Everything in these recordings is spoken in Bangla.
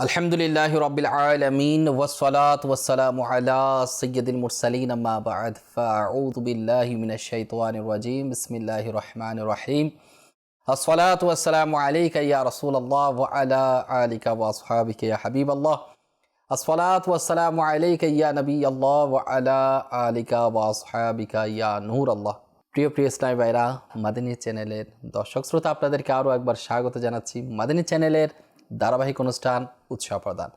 আলহামদুলিল্লাহ রবিল আলমিন ওসলাত ওসালাম আলা সৈয়দুল মুরসালিন আম্মা বাদ ফাউযু বিল্লাহি মিনাশ শাইতানির রাজিম বিসমিল্লাহির রহমানির রহিম আসসালাতু ওয়াসসালামু আলাইকা ইয়া রাসূলুল্লাহ ওয়া আলা আলিকা ওয়া আসহাবিকা ইয়া হাবিবাল্লাহ আসসালাতু ওয়াসসালামু আলাইকা ইয়া নবিয়াল্লাহ ওয়া আলা আলিকা ওয়া আসহাবিকা ইয়া নূরাল্লাহ প্রিয় প্রিয় ইসলামী ভাইরা মাদিনী চ্যানেলের দর্শক শ্রোতা আপনাদেরকে আরও একবার স্বাগত জানাচ্ছি মাদিনী চ্যানেলের ধারাবাহিক অনুষ্ঠান উৎসাহ প্রদান।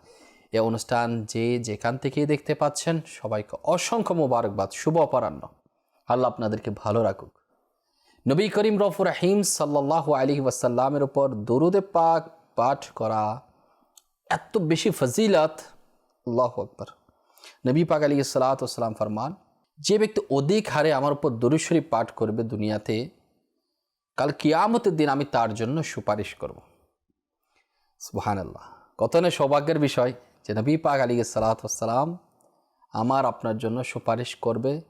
এই অনুষ্ঠান যে যেখান থেকে দেখতে পাচ্ছেন, সবাইকে অসংখ্য মোবারকবাদ, শুভ অপরাহ্ন। আল্লাহ আপনাদেরকে ভালো রাখুক। নবী করিম রফুর রাহিম সাল্লাহ আলী ওয়াসাল্লামের উপর দরুদে পাক পাঠ করা এত বেশি ফজিলত, আল্লাহ আকবর। নবী পাক আলী সালাতাম ফরমান, যে ব্যক্তি অধিক হারে আমার উপর দরুদ পাঠ করবে দুনিয়াতে, কাল কিয়ামতের দিন আমি তার জন্য সুপারিশ করব। সুহান আল্লাহ কত না সৌভাগ্যের বিষয় যে নবী পাক আলী সালাতাম আমার আপনার জন্য সুপারিশ করবে।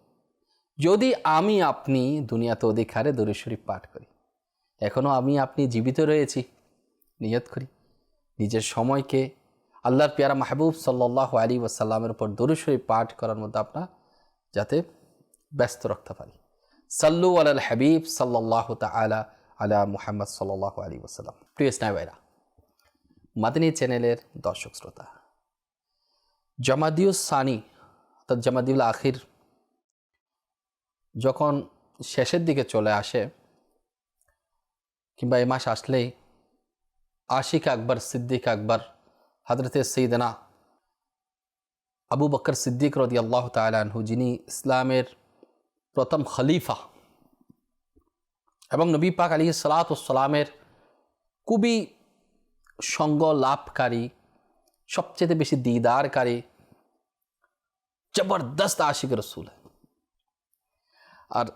যদি আমি আপনি দুনিয়াতে অধিক হারে দরুদ শরীফ পাঠ করি এখনও আমি আপনি জীবিত রয়েছি, নিয়ত করি, নিজের সময়কে আল্লাহর পেয়ারা মাহবুব সাল্লাহ আলী ওয়াসাল্লামের উপর দরুদ শরীফ পাঠ করার মধ্যে আপনার যাতে ব্যস্ত রাখতে পারি। সাল্লু আল হাবিব সাল্লাহ তালা আলা মুহাম্মদ সাল্লাহ আলী ওসাল্লাম প্রিয় স্নাইবাইরা মাদিনী চ্যানেলের দর্শক শ্রোতা। জামাদিউস সানি, অর্থাৎ জামাদিউল আখির, যখন শেষের দিকে চলে আসে, কিংবা এ মাস আসলেই আশিক আকবর, সিদ্দিক আকবর হজরত সঈদনা আবু বকর সিদ্দিক রদি আল্লাহ তালহু যিনি ইসলামের প্রথম খলিফা এবং নবী পাক আলী সালাতামের খুবই সঙ্গ লাভকারী সবচেয়ে বেশি দিদারকারী, জবরদস্ত আশিক রসুল। আর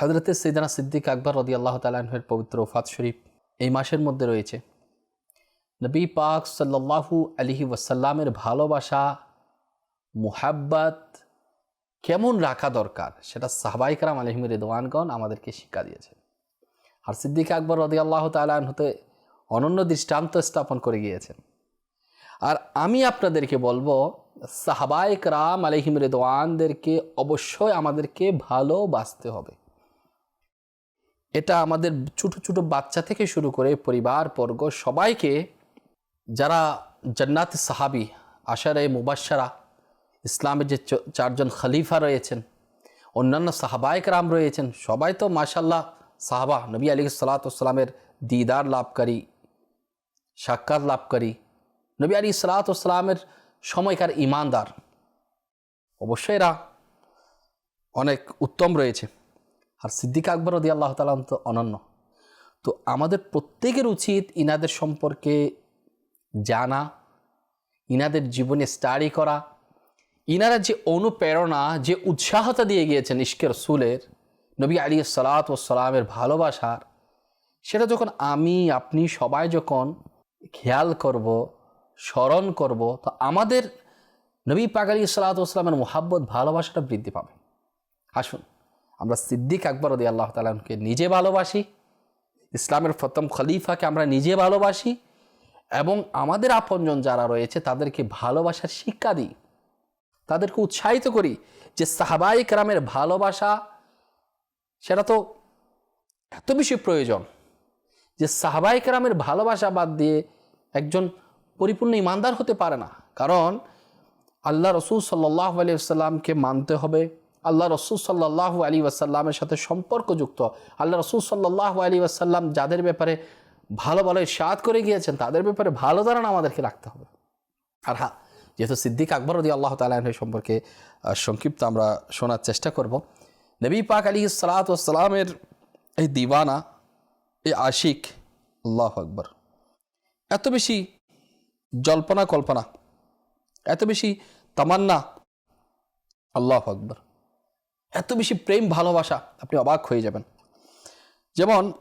হজরত সৈদানা সিদ্দিক আকবর রদি আল্লাহ তালের পবিত্র ওফাত শরীফ এই মাসের মধ্যে রয়েছে। নবী পাক সাল্লাহু আলহি ওয়াসাল্লামের ভালোবাসা, মুহাব্বাত কেমন রাখা দরকার সেটা সাহবাইকরাম আলহিম রেদওয়ানগণ আমাদেরকে শিক্ষা দিয়েছে। আর সিদ্দিক আকবর রদি আল্লাহ তালান হতে অনন্য দৃষ্টান্ত স্থাপন করে গিয়েছেন। আর আমি আপনাদেরকে বলব সাহাবায়ক রাম আলহিম রেদওয়ানদেরকে অবশ্যই আমাদেরকে ভালোবাসতে হবে। এটা আমাদের ছোটো ছোটো বাচ্চা থেকে শুরু করে পরিবার বর্গ সবাইকে যারা জান্নাত সাহাবি আশারে মুবাসারা ইসলামের যে চারজন খলিফা রয়েছেন, অন্যান্য সাহাবায়ক রাম রয়েছেন, সবাই তো মাশাল্লাহ সাহাবা, নবী আলী সালাতামের দিদার, লাভকারী সাক্ষাৎ লাভকারী নবী আলী সালাতামের সময়কার ইমানদার। অবশ্যই এরা অনেক উত্তম রয়েছে। আর সিদ্দিক আকবর দি আল্লাহ তালাম তো অনন্য। তো আমাদের প্রত্যেকের উচিত ইনাদের সম্পর্কে জানা, ইনাদের জীবনে স্টাডি করা। ইনারা যে অনুপ্রেরণা, যে উৎসাহতা দিয়ে গিয়েছেন ইস্কের রসুলের, নবী আলী সালাত ও সালামের ভালোবাসার, সেটা যখন আমি, আপনি সবাই যখন খেয়াল করব, স্মরণ করব, তো আমাদের নবী পাক আলী সালাত ওসলামের মোহাব্বত, ভালোবাসাটা বৃদ্ধি পাবে। আসুন, আমরা সিদ্দিক আকবর দি আল্লাহ তালাকে নিজে ভালোবাসি, ইসলামের প্রথম খলিফাকে আমরা নিজে ভালোবাসি, এবং আমাদের আপনজন যারা রয়েছে, তাদেরকে ভালোবাসার শিক্ষা দিই। তাদেরকে উৎসাহিত করি যে সাহাবাই রামের ভালোবাসা, সেটা তো এত বেশি প্রয়োজন। যে সাহাবাই রামের ভালোবাসা বাদ দিয়ে একজন পরিপূর্ণ ইমানদার হতে পারে না। কারণ আল্লাহ রসুল সাল্লাহ আলি সাল্লামকে মানতে হবে। আল্লাহ রসুল সাল্লাহ আলী ওয়াসাল্লামের সাথে সম্পর্কযুক্ত। আল্লাহ রসুল সাল্লাহ আলী ওয়াসাল্লাম যাদের ব্যাপারে ভালো ভালো সাদ করে গিয়েছেন, তাদের ব্যাপারে ভালো ধারণা আমাদেরকে রাখতে হবে। আর হ্যাঁ যেহেতু সিদ্দিক আকবর দি আল্লাহ তালাহ সম্পর্কে সংক্ষিপ্ত আমরা শোনার চেষ্টা করব। নবী পাক আলী সালাতামের এই দিওয়ানা এই আশিক, আল্লাহ আকবর। এত বেশি জল্পনা, কল্পনা। এত বেশি তামান্না, আল্লাহ আকবর। এত বেশি প্রেম, ভালোবাসা, আপনি অবাক হয়ে যাবেন। যেমন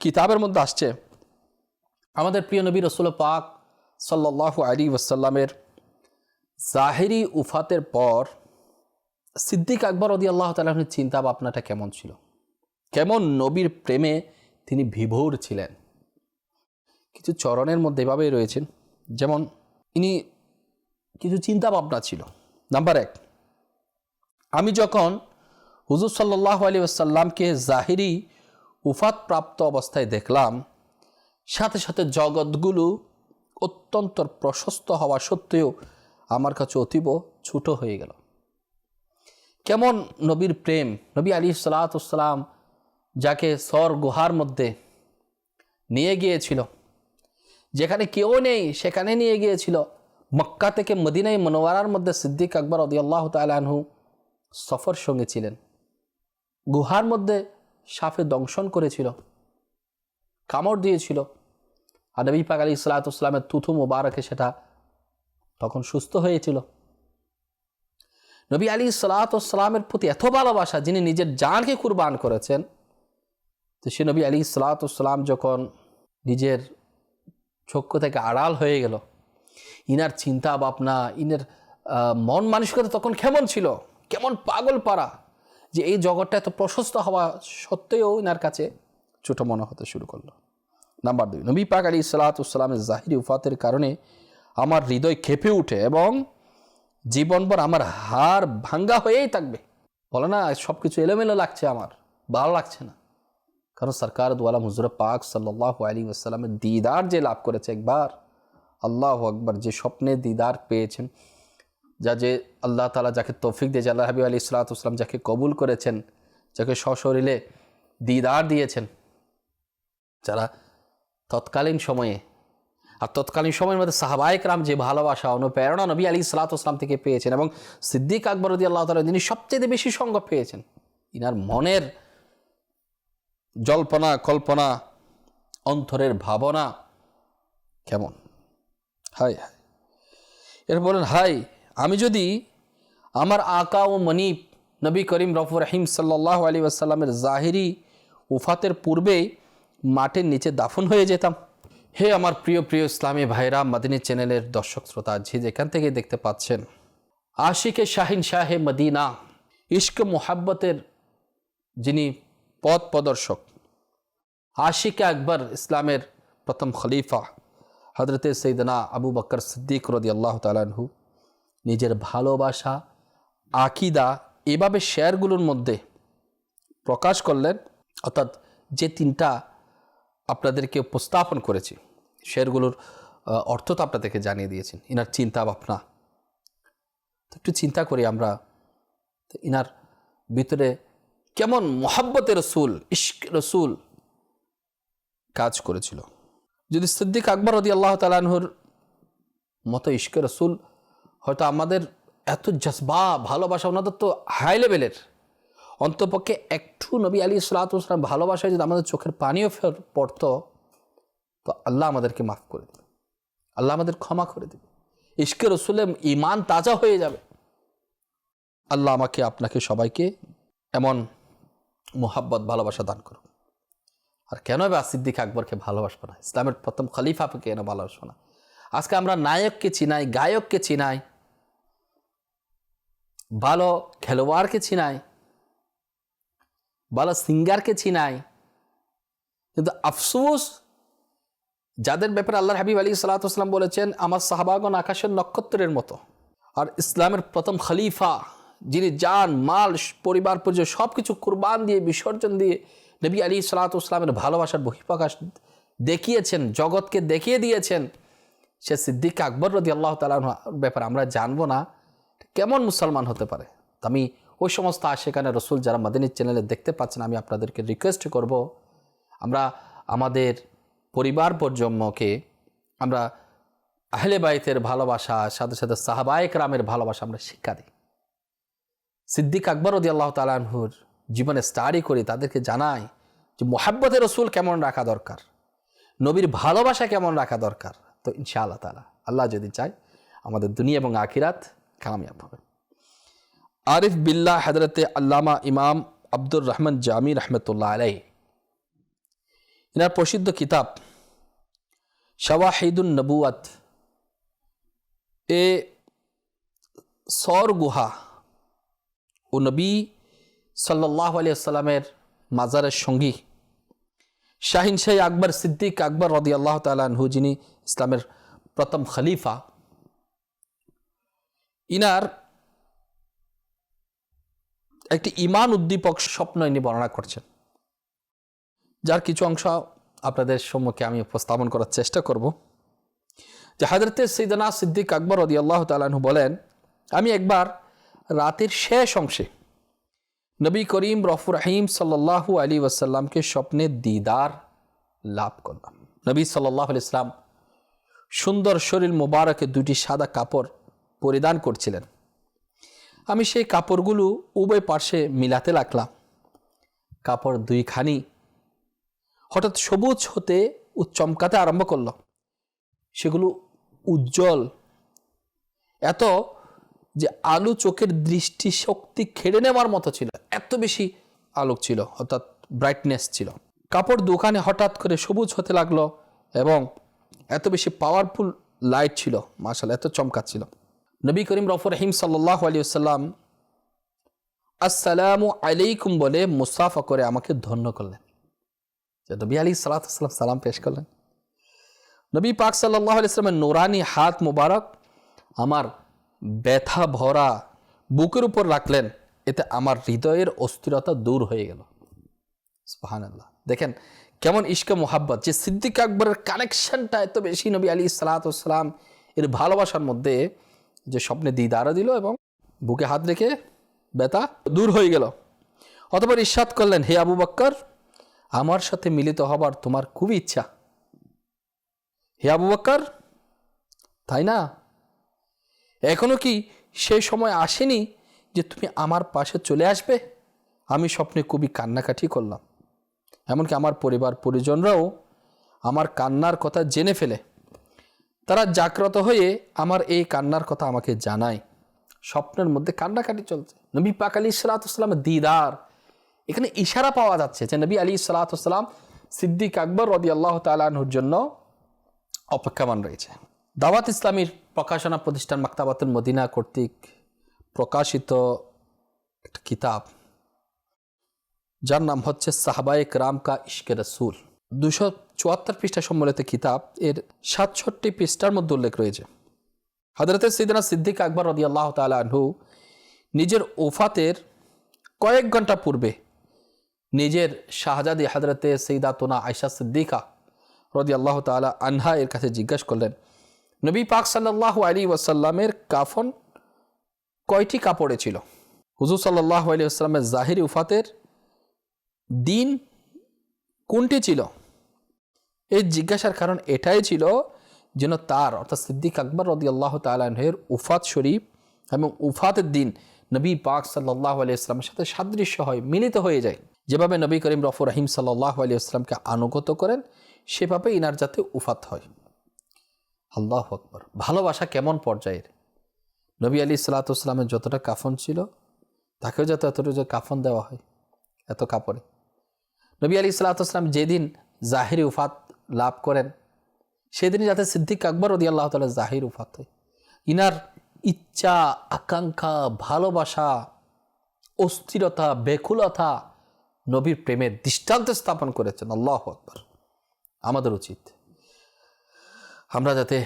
কিতাবের মধ্যে আসছে, আমাদের প্রিয় নবী রসুল পাক সাল্লাহ আলী ওয়াসাল্লামের জাহেরি উফাতের পর সিদ্দিক আকবর অদি আল্লাহ তালাহনের চিন্তা ভাবনাটা কেমন ছিল? কেমন নবীর প্রেমে তিনি বিভোর ছিলেন। কিছু চরণের মধ্যে এভাবেই রয়েছেন, যেমন ইনি কিছু চিন্তা ভাবনা ছিল। নাম্বার এক, আমি যখন হুজুর সাল্লাহ আলী আসাল্লামকে জাহিরি উফাত প্রাপ্ত অবস্থায় দেখলাম, সাথে সাথে জগৎগুলো অত্যন্ত প্রশস্ত হওয়া সত্ত্বেও আমার কাছে অতীব ছোট হয়ে গেল। কেমন নবীর প্রেম, নবী আলী সালাতাম যাকে সর গুহার মধ্যে নিয়ে গিয়েছিল। যেখানে কেউ নেই, সেখানে নিয়ে গিয়েছিল। মক্কা থেকে মদিনাই মনোয়ারার মধ্যে সিদ্দিক আকবর অদি আল্লাহ তালহু সফর সঙ্গে ছিলেন। গুহার মধ্যে সাফে দংশন করেছিল, কামড় দিয়েছিল। আর নবী পাক আলী সালাতামের তুথু মোবারকে সেটা তখন সুস্থ হয়েছিল। নবী আলী সালাতামের প্রতি এত ভালোবাসা, যিনি নিজের জানকে কুরবান করেছেন তো সে নবী আলী সালাতাম যখন নিজের চক্ষু থেকে আড়াল হয়ে গেল, ইনার চিন্তা ভাবনা, ইনার মন মানসিকতা তখন কেমন ছিল? কেমন পাগল পারা যে এই জগৎটা এত প্রশস্ত হওয়া সত্ত্বেও ইনার কাছে ছোটো মনে হতে শুরু করল। নাম্বার দুই, নবী পাক আলী সালাতামের জাহিরি উফাতের কারণে আমার হৃদয় খেপে উঠে এবং জীবনভর আমার হার ভাঙ্গা হয়েই থাকবে। বলে না সব কিছু এলোমেলো লাগছে আমার, ভালো লাগছে না। কারণ সরকার দোয়ালা হুজুর পাক সাল্লাহ আলী আসসালামের দিদার যে লাভ করেছে একবার, আল্লাহ আকবর, যে স্বপ্নে দিদার পেয়েছেন, যা যে আল্লাহ তালা যাকে তৌফিক দিয়ে আল্লাহ হাবিব আলী ইসলাতাম যাকে কবুল করেছেন, যাকে সশরীরে দিদার দিয়েছেন, যারা তৎকালীন সময়ে, আর তৎকালীন সময়ের মধ্যে সাহাবায়ক রাম যে ভালোবাসা, অনুপ্রেরণা নবী আলী সালাতাম থেকে পেয়েছেন এবং সিদ্দিক আকবর রদি আল্লাহ তালা যিনি সবচেয়ে বেশি সঙ্গ পেয়েছেন। ইনার মনের জল্পনা, কল্পনা, অন্তরের ভাবনা কেমন? হাই হাই এর বলেন হাই আমি যদি আমার আকা ও মনিব নবী করিম রফুর রহিম সাল্লাহ আলী আসাল্লামের জাহিরি উফাতের পূর্বেই মাটির নিচে দাফন হয়ে যেতাম। হে আমার প্রিয় প্রিয় ইসলামী ভাইরা, মাদিনী চ্যানেলের দর্শক শ্রোতা যে যেখান থেকে দেখতে পাচ্ছেন, আশিকে শাহিন শাহে মদিনা ইস্ক মোহাব্বতের যিনি পথ প্রদর্শক। আশিকে আকবর ইসলামের প্রথম খলিফা। হজরতে সৈদনা আবু বকর সিদ্দিক রদি আল্লাহ তালাহু নিজের ভালোবাসা, আকিদা এভাবে শেয়ারগুলোর মধ্যে প্রকাশ করলেন, অর্থাৎ যে তিনটা আপনাদেরকে উপস্থাপন করেছি, শেয়ারগুলোর অর্থ তো আপনাদেরকে জানিয়ে দিয়েছেন, ইনার চিন্তা ভাবনা একটু চিন্তা করি আমরা ইনার ভিতরে কেমন মোহাব্বতের রসুল ইস্ক রসুল কাজ করেছিল। যদি সিদ্দিক আকবর রদি আল্লাহ তালাহুর মতো ইস্ক রসুল হয়তো আমাদের এত জজবা, ভালোবাসা, ওনাদের তো হাই লেভেলের অন্তপক্ষে একটু নবী আলী সালাতাম ভালোবাসায় যদি আমাদের চোখের পানিও ফের পড়তো, তো আল্লাহ আমাদেরকে মাফ করে দেবে। আল্লাহ আমাদের ক্ষমা করে দেবে। ইস্কে রসুলে ইমান তাজা হয়ে যাবে। আল্লাহ আমাকে, আপনাকে সবাইকে এমন মোহাব্বত, ভালোবাসা দান করুন। আর কেন বা সিদ্দিক আকবরকে ভালোবাসবো না? ইসলামের প্রথম খলিফাকে কেন ভালোবাসবো না? আজকে আমরা নায়ককে চিনাই, গায়ককে চিনাই, ভালো খেলোয়াড়কে চিনাই, ভালো সিঙ্গারকে চিনাই। কিন্তু আফসোস, যাদের ব্যাপারে আল্লাহ হাবিব আলী সালাতাম বলেছেন, আমার সাহাবাগন আকাশের নক্ষত্রের মতো। আর ইসলামের প্রথম খলিফা যিনি যান মাল পরিবার পরিচয় সব কিছু কোরবান দিয়ে, বিসর্জন দিয়ে নবী আলী সালাতামের ভালোবাসার বহিঃপ্রকাশ দেখিয়েছেন, জগৎকে দেখিয়ে দিয়েছেন। সে সিদ্দিক আকবর রদি আল্লাহ তালার ব্যাপারে আমরা জানব না কেমন মুসলমান হতে পারে। আমি ওই সমস্ত আশেখানে রসুল যারা মাদিনীর চ্যানেলে দেখতে পাচ্ছেন, আমি আপনাদেরকে রিকোয়েস্ট করব, আমরা আমাদের পরিবার প্রজন্মকে, আমরা আহলে বাইতের ভালোবাসা, সাথে সাথে সাহাবায়ক রামের ভালোবাসা আমরা শিক্ষা দিই। সিদ্দিক আকবর রদি আল্লাহ তালাহুর জীবনে স্টাডি করি তাদেরকে জানাই যে মোহাব্বতের রসুল কেমন রাখা দরকার? নবীর ভালোবাসা কেমন রাখা দরকার? তো ইনশাআল্লাহ তালা আল্লাহ যদি চায় আমাদের দুনিয়া এবং আখিরাত কামিয়াব হবে। আরিফ বিল্লাহ হজরতে আল্লামা ইমাম আব্দুর রহমান জামি রহমতুল্লাহ আলাই এনার প্রসিদ্ধ কিতাব শাওয়াহিদুন নবুয়াত এ সর গুহা ও নবী সাল্লাহ আলিয়া সাল্লামের মাজারের সঙ্গী। শাহিন শাহী আকবর সিদ্দিক আকবর রদি আল্লাহ তালহু যিনি ইসলামের প্রথম খলিফা, ইনার একটি ইমান উদ্দীপক স্বপ্ন ইনি বর্ণনা করছেন। যার কিছু অংশ আপনাদের সম্মুখে আমি উপস্থাপন করার চেষ্টা করব। যে হাজরতে সৈদনা সিদ্দিক আকবর রদি আল্লাহ তালু বলেন, আমি একবার রাতের শেষ অংশে নবী করিম রফুর রহিম সাল্লাহু আলী ওয়াসাল্লামকে স্বপ্নে দিদার লাভ করলাম। নবী সাল্লাহ ইসলাম সুন্দর শরীর মোবারকে দুটি সাদা কাপড় পরিধান করছিলেন। আমি সেই কাপড়গুলো উভয় পার্শ্বে মিলাতে লাগলাম। কাপড় দুইখানি হঠাৎ সবুজ হতে চমকাতে আরম্ভ করল। সেগুলো উজ্জ্বল, এত যে আলু চোখের দৃষ্টি শক্তি খেড়ে নেওয়ার মতো ছিল। এত বেশি আলোক ছিল, অর্থাৎ ব্রাইটনেস ছিল। কাপড় দোকানে হঠাৎ করে সবুজ হতে লাগল এবং এত বেশি পাওয়ারফুল লাইট ছিল মার্শাল এত চমকাচ্ছিল নবী করিম রফর রহিম সাল্লাহ আলী সাল্লাম আসসালামু আলাইকুম বলে মুসাফা করে আমাকে ধন্য করলেন। নবী আলী সাল্লাম সালাম পেশ করলেন। নবী পাক সাল্লাহ ইসলামের নোরানি হাত মুবারক আমার ব্যথা ভরা বুকের উপর রাখলেন, এতে আমার হৃদয়ের অস্থিরতা দূর হয়ে গেল। সুহান আল্লাহ দেখেন কেমন ইশকে মোহাব্বত যে সিদ্দিক আকবরের কানেকশনটা এত বেশি নবী আলী সালাতাম এর ভালোবাসার মধ্যে যে স্বপ্নে দিদারও দিল এবং বুকে হাত রেখে ব্যথা দূর হয়ে গেল। অতপর ইস্বাদ করলেন, হে আবু বক্কর, আমার সাথে মিলিত হবার তোমার খুবই ইচ্ছা। হে আবু বক্কর, তাই না? এখনও কি সেই সময় আসেনি যে তুমি আমার পাশে চলে আসবে? আমি স্বপ্নে খুবই কান্নাকাটি করলাম। এমনকি আমার পরিবার পরিজনরাও আমার কান্নার কথা জেনে ফেলে। তারা জাগ্রত হয়ে আমার এই কান্নার কথা আমাকে জানায়। স্বপ্নের মধ্যে কান্নাকাটি চলছে। নবী পাক আলী সালাতামের দিদার। এখানে ইশারা পাওয়া যাচ্ছে যে নবী আলী সালাতাম সিদ্দিক আকবর রদি আল্লাহ তালাহুর জন্য অপেক্ষামান রয়েছে। দাওয়াত ইসলামীর প্রকাশনা প্রতিষ্ঠান মাক্তাবাতুল মদিনা কর্তৃক প্রকাশিত একটা কিতাব, যার নাম হচ্ছে সাহাবায়ক রাম কা ইশকে রসুল। দুশো চুয়াত্তর পৃষ্ঠা সম্বলিত কিতাব, এর সাতষট্টি পৃষ্ঠার মধ্যে উল্লেখ রয়েছে। হজরত সিদ্দিনা সিদ্দিক আকবর রদি আল্লাহ তালু নিজের ওফাতের কয়েক ঘণ্টা পূর্বে নিজের শাহজাদি হজরতে সৈদাতোনা আয়সা সিদ্দিকা রদি আল্লাহ তালা আনহা এর কাছে জিজ্ঞাসা করলেন নবী পাক সাল্লাহ আলী ওয়াসাল্লামের কাফন কয়টি কাপড়ে ছিল? হুজুর সাল্লাহ আলী আসসালামের জাহিরি উফাতের দিন কোনটি ছিল? এই জিজ্ঞাসার কারণ এটাই ছিল যেন তার, অর্থাৎ সিদ্দিক আকবর রদি আল্লাহ তালের উফাত শরীফ এবং উফাতের দিন নবী পাক সাল্লাহ আলি ইসলামের সাথে সাদৃশ্য হয়, মিলিত হয়ে যায়। যেভাবে নবী করিম রফুর রহিম সাল্লাহ আলি আসলামকে আনুগত করেন সেভাবে ইনার যাতে উফাত হয়। আল্লাহ আকবর। ভালোবাসা কেমন পর্যায়ের? নবী আলী সাল্লাতামের যতটা কাফন ছিল, তাকেও যাতে এতটুকু কাফন দেওয়া হয়, এত কাপড়ে। নবী আলী সাল্লাতাম যেদিন জাহির উফাত লাভ করেন, সেদিনই যাতে সিদ্দিক আকবর রদি আল্লাহ তালা জাহির উফাত হয়। ইনার ইচ্ছা, আকাঙ্ক্ষা, ভালোবাসা, অস্থিরতা, বেকুলতা নবীর প্রেমের দৃষ্টান্ত স্থাপন করেছেন। আল্লাহ আকবর। আমাদের উচিত। আমরা যাতে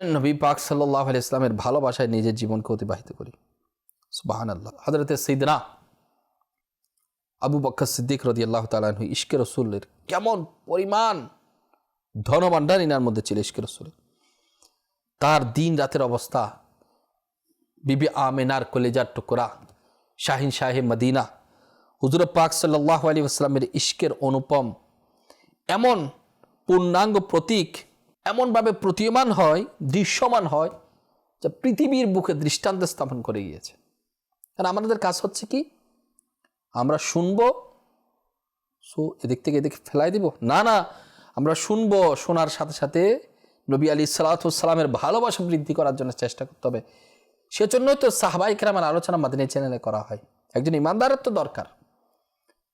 নবী পাক সাল্লাহ আলি ইসলামের ভালোবাসায় নিজের জীবনকে অতিবাহিত করি। সুবাহান আল্লাহ হজরত সৈদনা আবু বক্কর সিদ্দিক রদি আল্লাহ তালু ইশকে রসুলের কেমন পরিমাণ ধনভাণ্ডার ইনার মধ্যে ছিল ইশকে রসুলের। তার দিন রাতের অবস্থা, বিবি আমেনার কলেজার টুকরা, শাহিন শাহে মদিনা, হুজুর পাক সাল্লাহ আলী আসলামের ইশকের অনুপম, এমন পূর্ণাঙ্গ প্রতীক এমনভাবে প্রতীয়মান হয়, দৃশ্যমান হয়, যা পৃথিবীর বুকে দৃষ্টান্ত স্থাপন করে গিয়েছে। কারণ আমাদের কাজ হচ্ছে কি? আমরা শুনব, সো এদিক থেকে এদিকে ফেলাই দিব। না না, আমরা শুনব, শোনার সাথে সাথে নবী আলী সালাতামের ভালোবাসা বৃদ্ধি করার জন্য চেষ্টা করতে হবে। সেজন্যই তো সাহবাই কেরামের আলোচনা মাদিনী চ্যানেলে করা হয়। একজন ইমানদারের তো দরকার।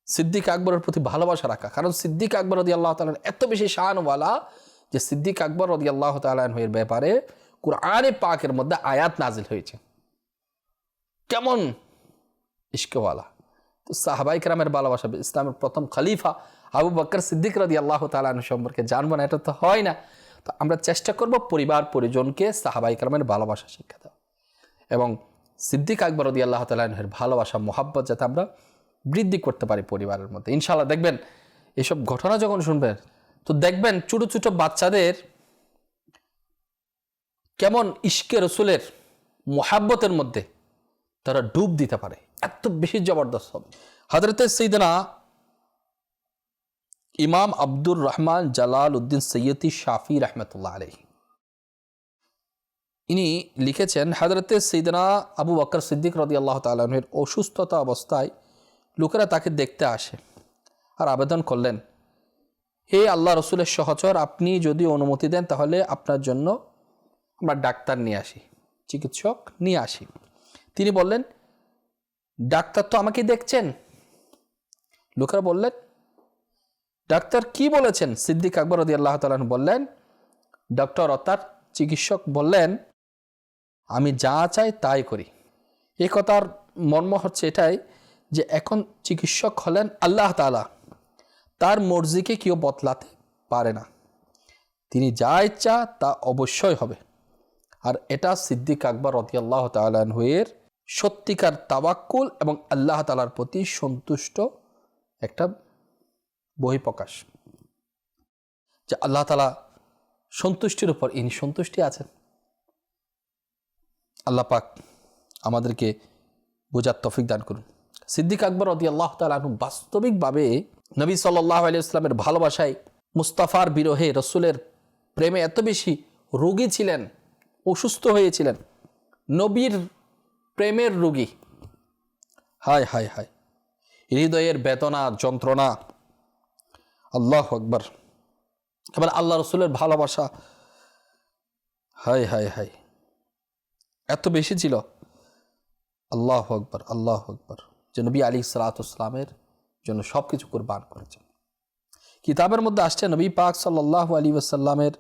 সিদ্দিক আকবরের প্রতি ভালোবাসা রাখা। কারণ সিদ্দিক আকবর আল্লাহ তালন এত বেশি শাহানওয়ালা যে সিদ্দিক আকবর রদি আল্লাহ তালের ব্যাপারে কুরআনে পাকের মধ্যে আয়াত নাজিল হয়েছে। কেমন? ইস্কওয়ালা তো সাহাবাই কেরামের ভালোবাসা, ইসলামের প্রথম খলিফা আবু বকর সিদ্দিক রদি আল্লাহ তালন সম্পর্কে জানব না, এটা তো হয় না। তো আমরা চেষ্টা করব পরিবার, পরিজনকে সাহাবাই কালামের ভালোবাসা শিক্ষা দেওয়া এবং সিদ্দিক আকবর রদি আল্লাহ তালের ভালোবাসা, মোহাব্বত যাতে আমরা বৃদ্ধি করতে পারি পরিবারের মধ্যে। ইনশাল্লাহ দেখবেন, এসব ঘটনা যখন শুনবেন তো দেখবেন ছোটো ছোটো বাচ্চাদের কেমন ইশকে রসুলের মোহাব্বতের মধ্যে তারা ডুব দিতে পারে, এত বেশি জবরদস্ত হবে। হজরত সৈদনা ইমাম আব্দুর রহমান জালাল উদ্দিন সৈয়দি শাফি রহমতুল্লাহ আলহী ইনি লিখেছেন হজরত সৈদনা আবু বকর সিদ্দিক রদি আল্লাহ তালের অসুস্থতা অবস্থায় লোকেরা তাকে দেখতে আসে আর আবেদন করলেন হে আল্লাহ রসুলের সহচর, আপনি যদি অনুমতি দেন, তাহলে আপনার জন্য আমরা ডাক্তার নিয়ে আসি, চিকিৎসক নিয়ে আসি। তিনি বললেন, ডাক্তার তো আমাকে দেখছেন। লোকেরা বললেন, ডাক্তার কি বলেছেন? সিদ্দিক আকবর রদি আল্লাহ তালন বললেন, ডক্টর অর্থাৎ চিকিৎসক বললেন, আমি যা চাই তাই করি। এ কথার মর্ম হচ্ছে এটাই যে এখন চিকিৎসক হলেন আল্লাহ তালা তার মর্জিকে কেউ বদলাতে পারে না। তিনি যা ইচ্ছা তা অবশ্যই হবে। আর এটা সিদ্দিক আকবর রতিয়াল্লাহ তালানহুয়ের সত্যিকার তাবাক্কুল এবং আল্লাহ তালার প্রতি সন্তুষ্ট একটা বহিঃপ্রকাশ যে আল্লাহ তালা সন্তুষ্টির উপর ইনি সন্তুষ্টি আছেন। আল্লাহ পাক আমাদেরকে বোঝার তফিক দান করুন। সিদ্দিক আকবর রদি আল্লাহ তালু বাস্তবিকভাবে নবী সাল্লাহ আলি ইসলামের ভালোবাসায় মুস্তাফার বিরহে রসুলের প্রেমে এত বেশি রোগী ছিলেন, অসুস্থ হয়েছিলেন। নবীর প্রেমের রোগী। হায় হায় হায়। হৃদয়ের বেদনা, যন্ত্রণা। আল্লাহ আকবর। এবার আল্লাহ রসুলের ভালোবাসা। হায় হায় হায়। এত বেশি ছিল। আল্লাহ আকবর আল্লাহ আকবর। যে নবী আলী সালাতামের জন্য সব কিছু কোরবান করেছেন। কিতাবের মধ্যে আসছে, নবী পাক সাল্লাহ আলী ওসাল্লামের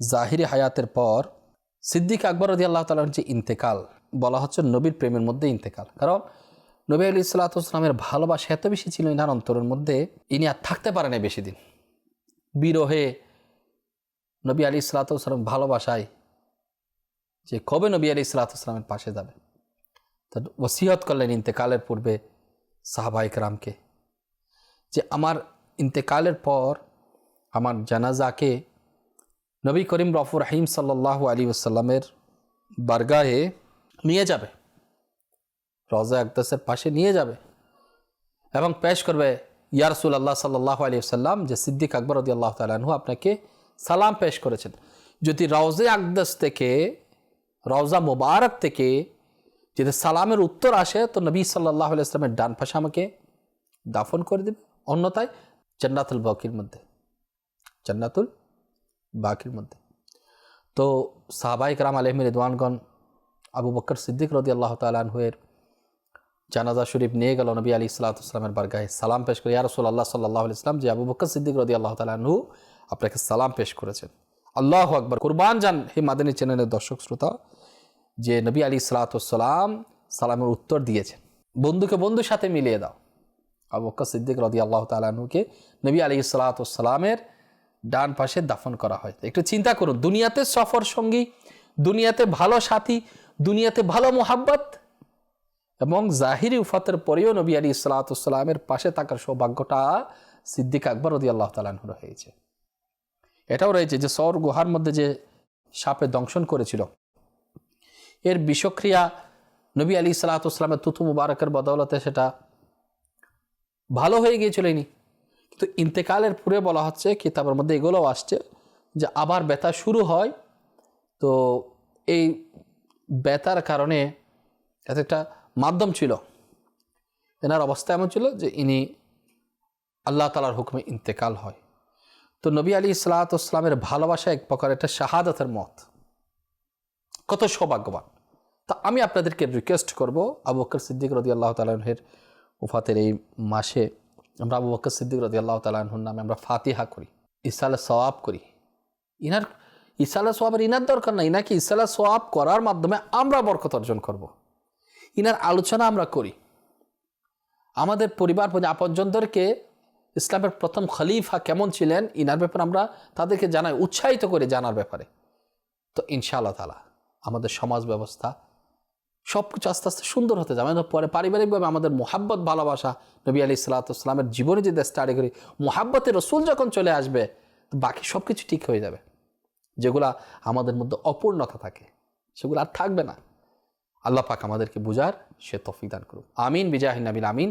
জাহিরি হায়াতের পর সিদ্দিক আকবর রদি আল্লাহ তালার যে ইন্তেকাল, বলা হচ্ছে নবীর প্রেমের মধ্যে ইন্তেকাল। কারণ নবী আলী সাল্লাতামের ভালোবাসা এত বেশি ছিল ইনার অন্তরের মধ্যে, ইনি আর থাকতে পারেন বেশি দিন। বিরহে নবী আলী সালাতাম ভালোবাসায় যে কবে নবী আলী সালাতামের পাশে যাবে? তো ওসিহত করলেন ইন্তেকালের পূর্বে সাহাবাহিক রামকে যে আমার ইন্তেকালের পর আমার জানাজাকে নবী করিম রফুর রহিম সাল্লাহ আলী ওসাল্লামের বারগাহে নিয়ে যাবে। রজা আকদাসের পাশে নিয়ে যাবে এবং পেশ করবে ইয়ারসুল আল্লাহ সাল্লাহ আলী সাল্লাম যে সিদ্দিক আকবর রদি আল্লাহ তালু আপনাকে সালাম পেশ করেছেন। যদি রওজে আকদাস থেকে, রওজা মুবারক থেকে যদি সালামের উত্তর আসে, তো নবী সাল্লাহ ইসলামের ডান পাশে আমাকে দাফন করে দেবে। অন্যথায় জান্নাতুল বাকির মধ্যে। জান্নাতুল বাকির মধ্যে। তো সাহবাইক রাম আলহম রিদওয়ানগণ আবু বকর সিদ্দিক রদি আল্লাহ তালহের জানাজা শরীফ নিয়ে গেল নবী আলী সাল্লাতামের বারগাহে। সালাম পেশ করে ইয়ারসুল আল্লাহ সাল্লাহ ইসলাম যে আবু বকর সিদ্দিক রদি আল্লাহ তালহু আপনাকে সালাম পেশ করেছেন। আল্লাহ আকবর। কুরবান যান হে মাদানী চ্যানেলের দর্শক শ্রোতা, যে নবী আলী সালাতাম সালামের উত্তর দিয়েছেন। বন্ধুকে বন্ধুর সাথে মিলিয়ে দাও। আবু সিদ্দিক রদি আল্লাহ তালহুকে নবী আলী সালাতামের ডান পাশে দাফন করা হয়। একটু চিন্তা করুন, দুনিয়াতে সফর সঙ্গী, দুনিয়াতে ভালো সাথী, দুনিয়াতে ভালো মোহাব্বত এবং জাহিরি উফাতের পরেও নবী আলী সালাতামের পাশে থাকার সৌভাগ্যটা সিদ্দিক আকবর রদি আল্লাহ তালাহুর হয়েছে এটাও রয়েছে যে সৌর গুহার মধ্যে যে সাপে দংশন করেছিল, এর বিষক্রিয়া নবী আলী সালাতামের তুতু মুবারকের বদৌলতে সেটা ভালো হয়ে গিয়েছিল ইনি। কিন্তু ইন্তেকালের পুরে বলা হচ্ছে, কিতাবের মধ্যে এগুলোও আসছে যে আবার ব্যথা শুরু হয়। তো এই ব্যথার কারণে এত একটা মাধ্যম ছিল। এনার অবস্থা এমন ছিল যে ইনি আল্লাহ তালার হুকুমে ইন্তেকাল হয়। তো নবী আলী ইসলাতামের ভালোবাসা এক প্রকার একটা শাহাদতের মত। কত সৌভাগ্যবান। তা আমি আপনাদেরকে রিকোয়েস্ট করব, আবু বকর সিদ্দিক রদি আল্লাহ তালাহের উফাতের এই মাসে আমরা আবু বকর সিদ্দিক রদি আল্লাহ তালাহুর নামে আমরা ফাতিহা করি, ইসালে সওয়াব করি। ইনার, ইসালে সোয়াবের ইনার দরকার নাই ইনাকে ইসালে সোয়াব করার মাধ্যমে আমরা বরকত অর্জন করব। ইনার আলোচনা আমরা করি। আমাদের পরিবার আপনজনদেরকে ইসলামের প্রথম খলিফা কেমন ছিলেন, ইনার ব্যাপারে আমরা তাদেরকে জানাই, উৎসাহিত করে জানার ব্যাপারে। তো ইনশাআল্লাহ তালা আমাদের সমাজ ব্যবস্থা সব কিছু আস্তে আস্তে সুন্দর হতে যাবে। পরে পারিবারিকভাবে আমাদের মোহাব্বত, ভালোবাসা নবী আলি সাল্লাতামের জীবনে যদি স্টাডি করি, মোহাব্বতের রসুল যখন চলে আসবে তো বাকি সব কিছু ঠিক হয়ে যাবে। যেগুলা আমাদের মধ্যে অপূর্ণতা থাকে, সেগুলো আর থাকবে না। আল্লাহ পাক আমাদেরকে বুঝার সে তফিক দান করুক। আমিন বিজাহিন নবীন আমিন।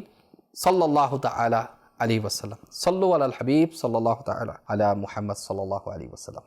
সাল্লাহ তালা আলী ওসাল্লাম সাল্লু আল হাবিব সাল্লাহ তালা আলা মুহাম্মদ সাল্লাহ আলী ওসাল্লাম